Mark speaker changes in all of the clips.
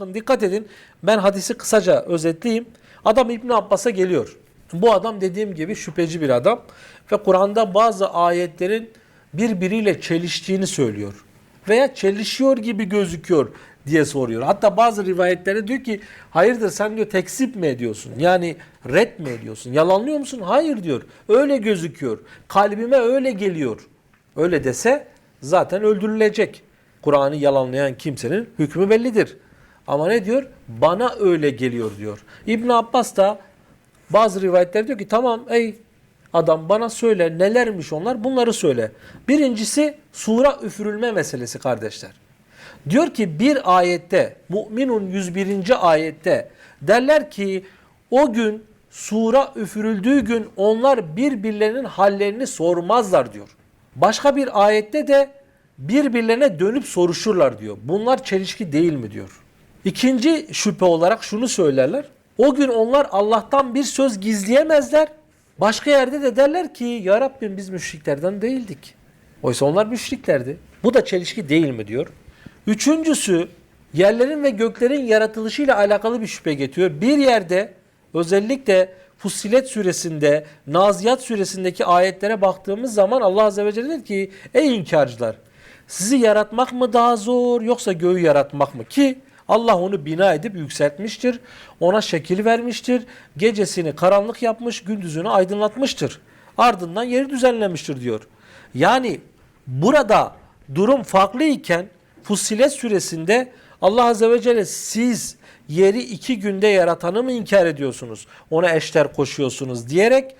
Speaker 1: bakın dikkat edin. Ben hadisi kısaca özetleyeyim. Adam İbn Abbas'a geliyor. Bu adam dediğim gibi şüpheci bir adam ve Kur'an'da bazı ayetlerin birbiriyle çeliştiğini söylüyor. Veya çelişiyor gibi gözüküyor diye soruyor. Hatta bazı rivayetlerde diyor ki hayırdır sen diyor tekzip mi ediyorsun? Yani red mi ediyorsun? Yalanlıyor musun? Hayır diyor. Öyle gözüküyor. Kalbime öyle geliyor. Öyle dese zaten öldürülecek. Kur'an'ı yalanlayan kimsenin hükmü bellidir. Ama ne diyor? Bana öyle geliyor diyor. İbn Abbas da bazı rivayetler diyor ki tamam ey adam bana söyle nelermiş onlar bunları söyle. Birincisi sura üfürülme meselesi kardeşler. Diyor ki bir ayette Mü'minun 101. ayette derler ki o gün sura üfürüldüğü gün onlar birbirlerinin hallerini sormazlar diyor. Başka bir ayette de birbirlerine dönüp soruşurlar diyor. Bunlar çelişki değil mi diyor. İkinci şüphe olarak şunu söylerler. O gün onlar Allah'tan bir söz gizleyemezler. Başka yerde de derler ki ya Rabbim biz müşriklerden değildik. Oysa onlar müşriklerdi. Bu da çelişki değil mi diyor. Üçüncüsü yerlerin ve göklerin yaratılışıyla alakalı bir şüphe getiriyor. Bir yerde özellikle Fussilet suresinde, Naziyat suresindeki ayetlere baktığımız zaman Allah Azze ve Celle der ki ey inkarcılar sizi yaratmak mı daha zor yoksa göğü yaratmak mı? Ki Allah onu bina edip yükseltmiştir. Ona şekil vermiştir. Gecesini karanlık yapmış, gündüzünü aydınlatmıştır. Ardından yeri düzenlemiştir diyor. Yani burada durum farklı iken Fussilet suresinde Allah Azze ve Celle siz yeri iki günde yaratanı mı inkar ediyorsunuz? Ona eşler koşuyorsunuz diyerek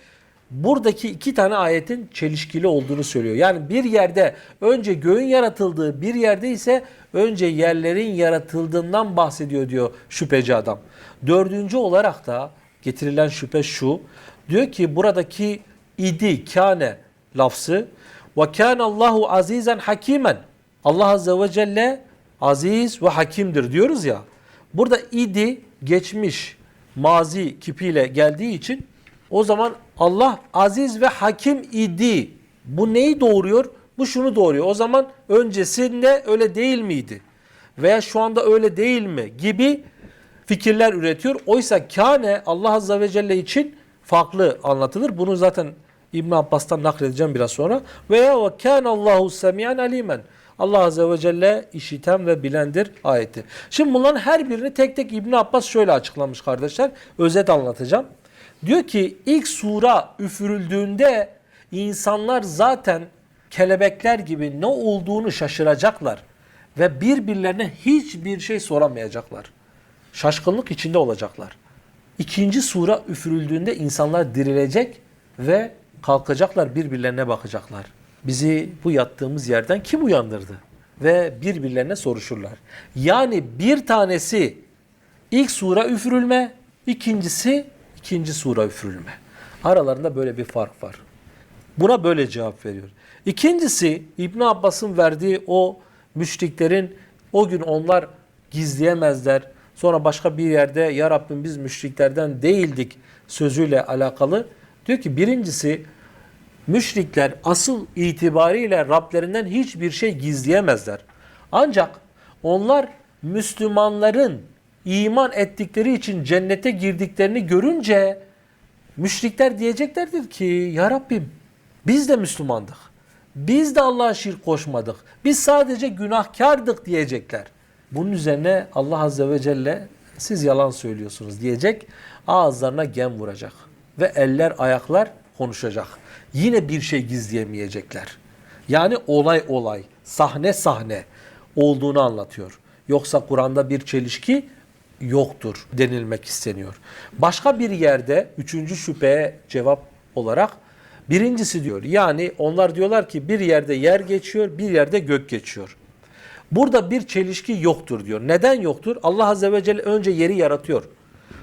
Speaker 1: buradaki iki tane ayetin çelişkili olduğunu söylüyor. Yani bir yerde önce göğün yaratıldığı bir yerde ise önce yerlerin yaratıldığından bahsediyor diyor şüpheci adam. Dördüncü olarak da getirilen şüphe şu. Diyor ki buradaki idi, kâne lafzı ve kâne Allahu azizen hakimen. Allah Azze ve Celle aziz ve hakimdir diyoruz ya. Burada idi geçmiş mazi kipiyle geldiği için o zaman Allah aziz ve hakim idi. Bu neyi doğuruyor? Bu şunu doğuruyor. O zaman öncesinde öyle değil miydi? Veya şu anda öyle değil mi? Gibi fikirler üretiyor. Oysa kâne Allah Azze ve Celle için farklı anlatılır. Bunu zaten İbn Abbas'tan nakledeceğim biraz sonra. Veya ve kâne Allahu semiyan alimen. Allah Azze ve Celle işiten ve bilendir ayeti. Şimdi bunların her birini tek tek İbn Abbas şöyle açıklamış kardeşler. Özet anlatacağım. Diyor ki ilk sura üfürüldüğünde insanlar zaten kelebekler gibi ne olduğunu şaşıracaklar ve birbirlerine hiçbir şey soramayacaklar. Şaşkınlık içinde olacaklar. İkinci sura üfürüldüğünde insanlar dirilecek ve kalkacaklar birbirlerine bakacaklar. Bizi bu yattığımız yerden kim uyandırdı? Ve birbirlerine soruşurlar. Yani bir tanesi ilk sura üfürülme, ikincisi ikinci sura üfürülme. Aralarında böyle bir fark var. Buna böyle cevap veriyor. İkincisi İbn Abbas'ın verdiği o müşriklerin o gün onlar gizleyemezler. Sonra başka bir yerde ya Rabbim biz müşriklerden değildik sözüyle alakalı. Diyor ki birincisi müşrikler asıl itibariyle Rablerinden hiçbir şey gizleyemezler. Ancak onlar Müslümanların iman ettikleri için cennete girdiklerini görünce müşrikler diyeceklerdir ki ya Rabbim biz de Müslümandık. Biz de Allah'a şirk koşmadık. Biz sadece günahkardık diyecekler. Bunun üzerine Allah Azze ve Celle siz yalan söylüyorsunuz diyecek. Ağızlarına gem vuracak. Ve eller ayaklar konuşacak. Yine bir şey gizleyemeyecekler. Yani olay olay, sahne sahne olduğunu anlatıyor. Yoksa Kur'an'da bir çelişki yoktur denilmek isteniyor. Başka bir yerde üçüncü şüpheye cevap olarak birincisi diyor. Yani onlar diyorlar ki bir yerde yer geçiyor, bir yerde gök geçiyor. Burada bir çelişki yoktur diyor. Neden yoktur? Allah Azze ve Celle önce yeri yaratıyor.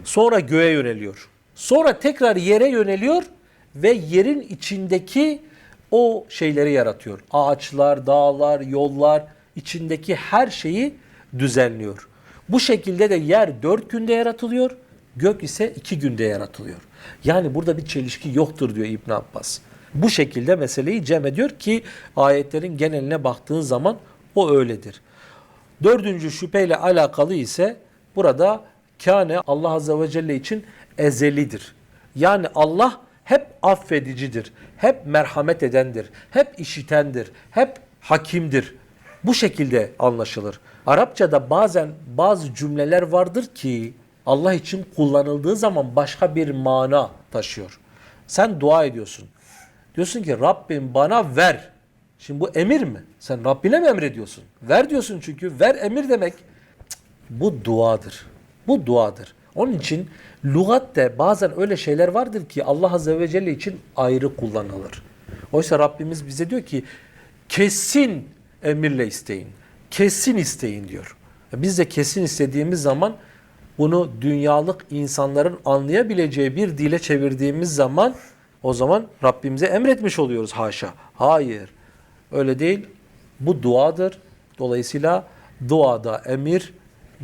Speaker 1: Sonra göğe yöneliyor. Sonra tekrar yere yöneliyor ve yerin içindeki o şeyleri yaratıyor. Ağaçlar, dağlar, yollar, içindeki her şeyi düzenliyor. Bu şekilde de yer dört günde yaratılıyor, gök ise iki günde yaratılıyor. Yani burada bir çelişki yoktur diyor İbn Abbas. Bu şekilde meseleyi cem ediyor ki ayetlerin geneline baktığın zaman o öyledir. Dördüncü şüpheyle alakalı ise Burada kâne Allah Azze ve Celle için ezelidir. Yani Allah hep affedicidir, hep merhamet edendir, hep işitendir, hep hakimdir. Bu şekilde anlaşılır. Arapçada bazen bazı cümleler vardır ki Allah için kullanıldığı zaman başka bir mana taşıyor. Sen dua ediyorsun. Diyorsun ki Rabbim bana ver. Şimdi bu emir mi? Sen Rabbine mi emrediyorsun? Ver diyorsun çünkü. Ver emir demek. Bu duadır. Bu duadır. Onun için lügatte bazen öyle şeyler vardır ki Allah Azze ve Celle için ayrı kullanılır. Oysa Rabbimiz bize diyor ki kesin emirle isteyin. Kesin isteyin diyor. Biz de kesin istediğimiz zaman bunu dünyalık insanların anlayabileceği bir dile çevirdiğimiz zaman o zaman Rabbimize emretmiş oluyoruz haşa. Hayır. Öyle değil. Bu duadır. Dolayısıyla duada emir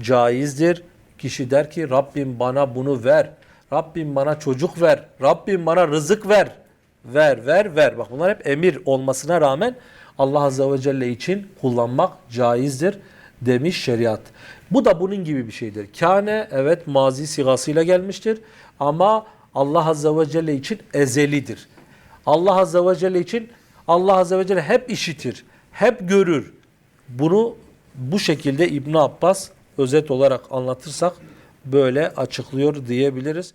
Speaker 1: caizdir. Kişi der ki Rabbim bana bunu ver. Rabbim bana çocuk ver. Rabbim bana rızık ver. Ver, ver, ver. Bak bunlar hep emir olmasına rağmen Allah Azze ve Celle için kullanmak caizdir demiş şeriat. Bu da bunun gibi bir şeydir. Kâne evet mazi sigasıyla gelmiştir ama Allah Azze ve Celle için ezelidir. Allah Azze ve Celle için Allah Azze ve Celle hep işitir, hep görür. Bunu bu şekilde İbn Abbas özet olarak anlatırsak böyle açıklıyor diyebiliriz.